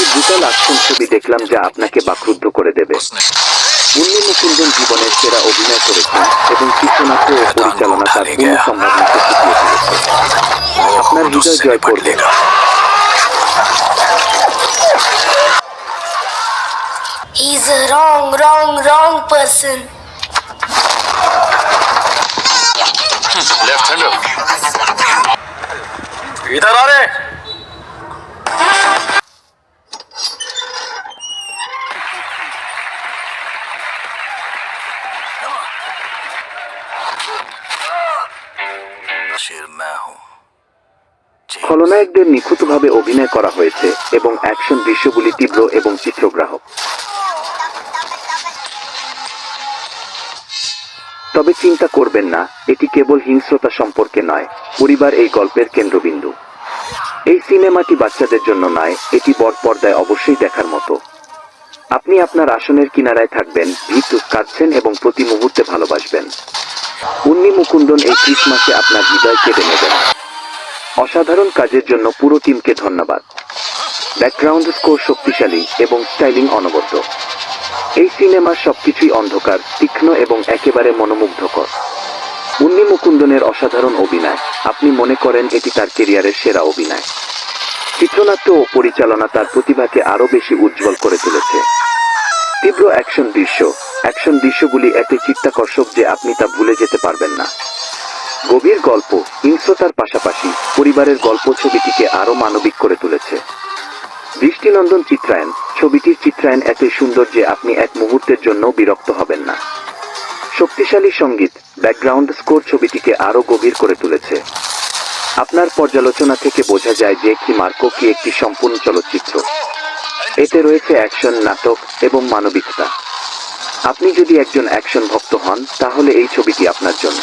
বিশাল আকর্ষণ ছবি দেখলাম যা আপনাকে বাকরুদ্ধ করে দেবে মুন্নি মুকুন্দন জীবনের সেরা অভিনয় করেছেন এবং চিত্রনাট্য ও পরিচালনা তার পূর্ণ সম্ভাবনাকে ফুটিয়ে তুলেছে আপনার হৃদয় জয় করবে He's a wrong, wrong, wrong person. Left hander इधर आ रे খলনায়কদের নিখুঁতভাবে অভিনয় করা হয়েছে এবং অ্যাকশন দৃশ্যগুলি তীব্র এবং চিত্রগ্রাহক। তবে চিন্তা করবেন না, এটি কেবল হিংস্রতা সম্পর্কে নয়, পরিবার এই গল্পের কেন্দ্রবিন্দু। এই সিনেমাটি বাচ্চাদের জন্য নয়, এটি বড় পর্দায় অবশ্যই দেখার মতো। আপনি আপনার আসনের কিনারায় থাকবেন ভিতু কাঁদছেন এবং প্রতি মুহূর্তে ভালোবাসবেন। উন্নি মুকুন্দন এই ক্রিসমাসে আপনার হৃদয় কেটে নেবেন। অসাধারণ কাজের জন্য পুরো টিমকে ধন্যবাদ। ব্যাকগ্রাউন্ড স্কোর শক্তিশালী এবং স্টাইলিং অনবদ্য। এই সিনেমার সবকিছুই অন্ধকার, তীক্ষ্ণ এবং একেবারে মনোমুগ্ধকর। উন্নি মুকুন্দনের অসাধারণ অভিনয়, আপনি মনে করেন এটি তার কেরিয়ারের সেরা অভিনয়। চিত্রনাট্য ও পরিচালনা তার প্রতিভাকে আরও বেশি উজ্জ্বল করে তুলেছে। তীব্র অ্যাকশন দৃশ্য। অ্যাকশন দৃশ্যগুলি এত চিত্তাকর্ষক যে আপনি তা ভুলে যেতে পারবেন না। গভীর গল্প, হিংস্রতার পাশাপাশি পরিবারের গল্প ছবিটিকে আরও মানবিক করে তুলেছে। দৃষ্টিনন্দন চিত্রায়ন ছবিটির চিত্রায়ন এতই সুন্দর যে আপনি এক মুহূর্তের জন্য বিরক্ত হবেন না। শক্তিশালী সংগীত, ব্যাকগ্রাউন্ড স্কোর ছবিটিকে আরও গভীর করে তুলেছে। আপনার পর্যালোচনা থেকে বোঝা যায় যে কি মার্কো কি একটি সম্পূর্ণ চলচ্চিত্র। এতে রয়েছে অ্যাকশন, নাটক এবং মানবিকতা। আপনি যদি একজন অ্যাকশন ভক্ত হন, তাহলে এই ছবিটি আপনার জন্য।